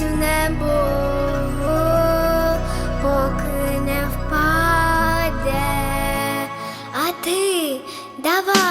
дивлюсь в небо, поки не впаде, а ти давай.